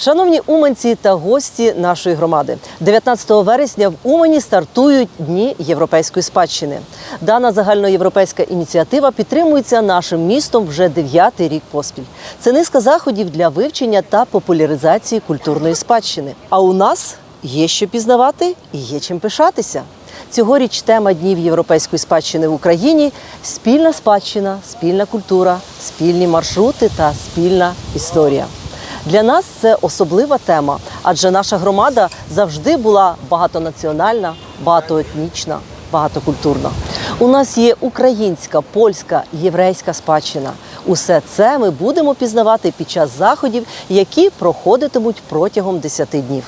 Шановні уманці та гості нашої громади, 19 вересня в Умані стартують дні європейської спадщини. Дана загальноєвропейська ініціатива підтримується нашим містом вже дев'ятий рік поспіль. Це низка заходів для вивчення та популяризації культурної спадщини. А у нас є що пізнавати і є чим пишатися. Цьогоріч тема днів європейської спадщини в Україні спільна спадщина, спільна культура, спільні маршрути та спільна історія. Для нас це особлива тема, адже наша громада завжди була багатонаціональна, багатоетнічна, багатокультурна. У нас є українська, польська, єврейська спадщина. Усе це ми будемо пізнавати під час заходів, які проходитимуть протягом 10 днів.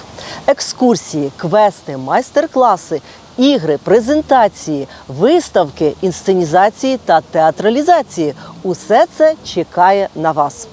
Екскурсії, квести, майстер-класи, ігри, презентації, виставки, інсценізації та театралізації усе це чекає на вас.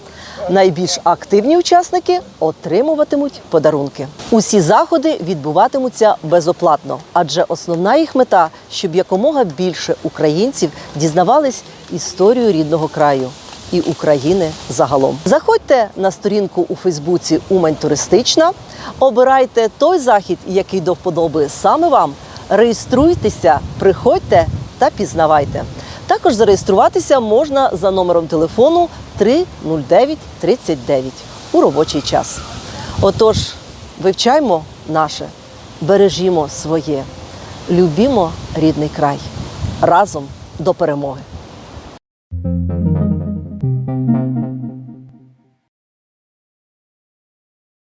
Найбільш активні учасники отримуватимуть подарунки. Усі заходи відбуватимуться безоплатно, адже основна їх мета, щоб якомога більше українців дізнавались історію рідного краю і України загалом. Заходьте на сторінку у Фейсбуці Умань Туристична, обирайте той захід, який до вподоби саме вам. Реєструйтеся, приходьте та пізнавайте. Також зареєструватися можна за номером телефону 30939 у робочий час. Отож, вивчаймо наше, бережімо своє, любімо рідний край разом до перемоги.